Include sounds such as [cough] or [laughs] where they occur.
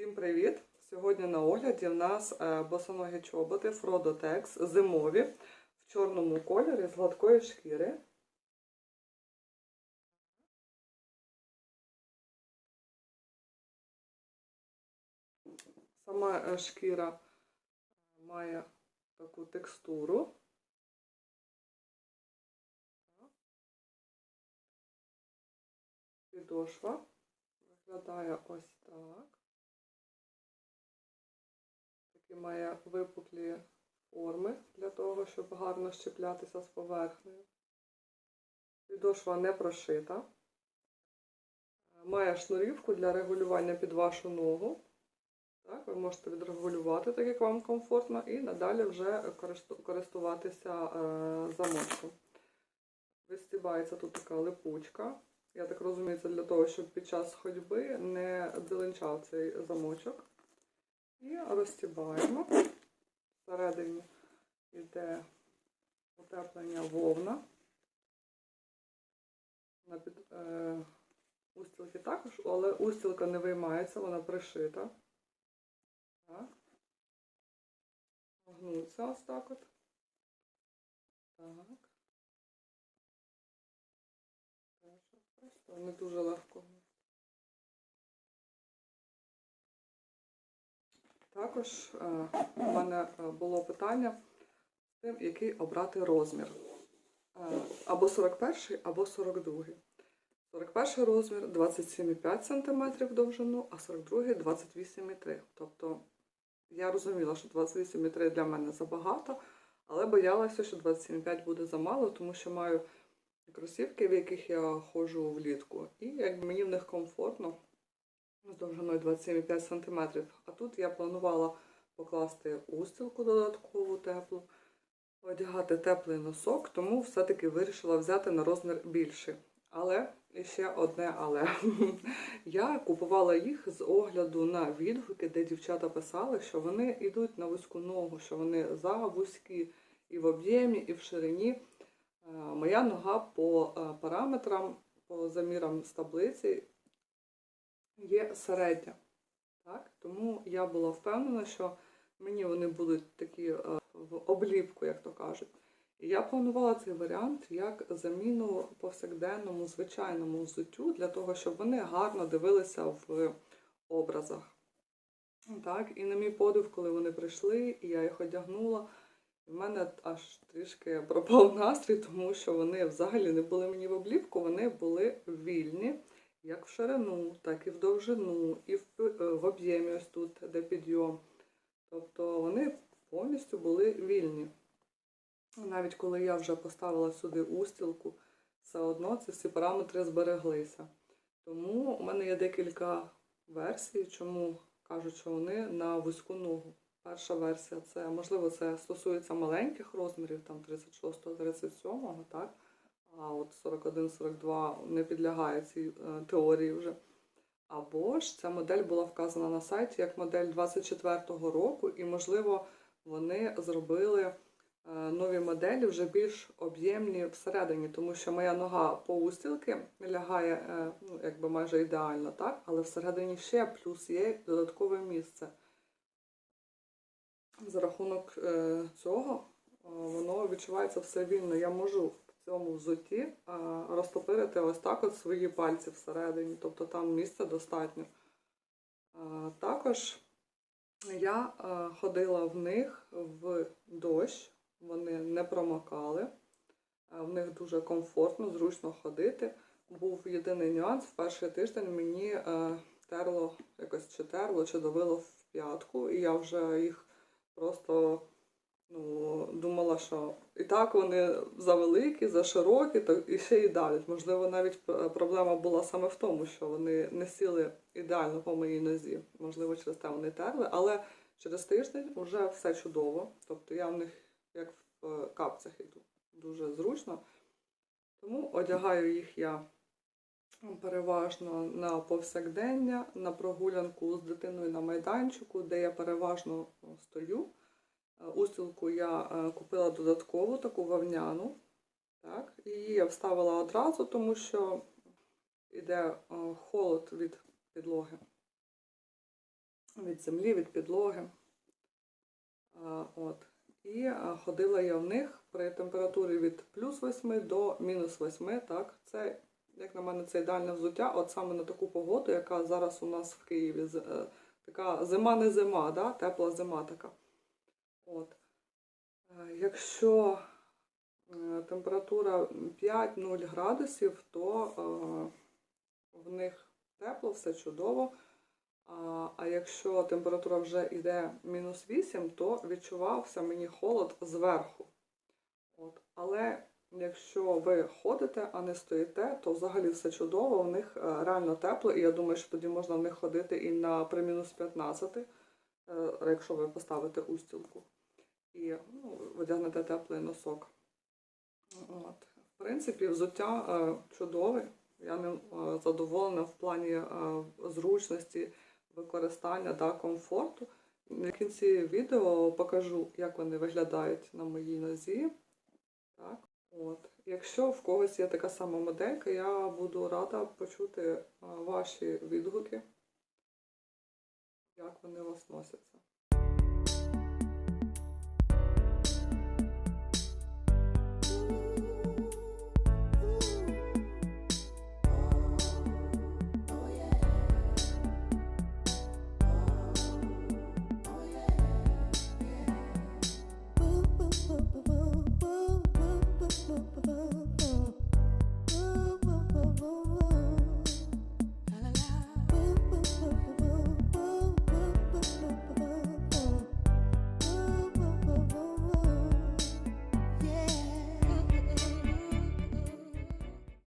Всім привіт! Сьогодні на огляді в нас е, босоногі чоботи Frodotex зимові в чорному кольорі з гладкої шкіри. Сама е, шкіра має таку текстуру. Підошва виглядає ось так. Такі має випуклі форми для того, щоб гарно щеплятися з поверхнею. Підошва не прошита. Має шнурівку для регулювання під вашу ногу. Так, ви можете відрегулювати, так як вам комфортно, і надалі вже користуватися е, замочком. Вистібається тут така липучка. Я так розумію, це для того, щоб під час ходьби не дзеленчав цей замочок. І розстібаємо. Всередині йде утеплення вовна. На під, е, устілки також, але устілка не виймається, вона пришита. Так. Гнуться ось так от. Так. Просто не дуже легко. Також е, у мене е, було питання з тим, який обрати розмір. Е, Або 41, або 42. 41 розмір 27,5 см довжину, а 42 28,3 Тобто я розуміла, що 28,3 для мене забагато, але боялася, що 27,5 буде замало, тому що маю кросівки, в яких я ходжу влітку. І якби мені в них комфортно з довжиною 27,5 см. А тут я планувала покласти устілку додаткову теплу, одягати теплий носок, тому все-таки вирішила взяти на розмір більший. Але і ще одне але. [laughs] Я купувала їх з огляду на відгуки, де дівчата писали, що вони йдуть на вузьку ногу, що вони за вузькі і в об'ємі, і в ширині. Е, Моя нога по е, параметрам, по замірам з таблиці є середня. Так? Тому я була впевнена, що мені вони будуть такі е, в обліпку, як то кажуть. І я планувала цей варіант як заміну повсякденному звичайному взуттю для того, щоб вони гарно дивилися в образах. Так, і на мій подив, коли вони прийшли, і я їх одягнула, в мене аж трішки пропав настрій, тому що вони взагалі не були мені в обліпку, вони були вільні, як в ширину, так і в довжину, і в, е, в об'ємі ось тут, де підйом. Тобто вони повністю були вільні. Навіть коли я вже поставила сюди устілку, все одно ці всі параметри збереглися. Тому у мене є декілька версій, чому кажуть, що вони на вузьку ногу. Перша версія це, можливо, це стосується маленьких розмірів, там 36-37, так? А от 41-42 не підлягає цій е, теорії вже. Або ж ця модель була вказана на сайті як модель 24-го року, і, можливо, вони зробили е, нові моделі вже більш об'ємні всередині, тому що моя нога по устілки лягає е, ну, якби майже ідеально, так? але всередині ще плюс є додаткове місце. За рахунок цього воно відчувається все вільно. Я можу цьому взутті е, розтопирити ось так от свої пальці всередині, тобто там місця достатньо. Також я ходила в них в дощ, вони не промокали, в них дуже комфортно, зручно ходити. Був єдиний нюанс, в перший тиждень мені е, терло якось чи терло, чи давило в п'ятку, і я вже їх просто що і так вони завеликі, заширокі, то і ще й давлять. Можливо, навіть проблема була саме в тому, що вони не сіли ідеально по моїй нозі. Можливо, через те вони терли, але через тиждень вже все чудово. Тобто я в них як в е, капцях іду. Дуже зручно. Тому одягаю їх я переважно на повсякдення, на прогулянку з дитиною на майданчику, де я переважно стою. Е, Устілку я е, купила додаткову таку вовняну. Так, її я вставила одразу, тому що йде е, холод від підлоги. від землі, від підлоги. От. І ходила я в них при температурі від плюс 8 до мінус 8. Так? Це, як на мене, це ідеальне взуття, от саме на таку погоду, яка зараз у нас в Києві. е, Така зима не зима, да? тепла зима така. От. Е, Якщо е, температура 5-0 градусів, то е, в них тепло, все чудово. А, якщо температура вже йде мінус 8, то відчувався мені холод зверху. От. Але якщо ви ходите, а не стоїте, то взагалі все чудово, в них реально тепло, і я думаю, що тоді можна в них ходити і на при мінус 15, е, якщо ви поставите устілку і ну, одягнете теплий носок. От. В принципі, взуття е, чудове. Я ним е, задоволена в плані е, зручності використання та комфорту. На кінці відео покажу, як вони виглядають на моїй нозі. Так. От. Якщо в когось є така сама моделька, я буду рада почути е, ваші відгуки, як вони у вас носяться.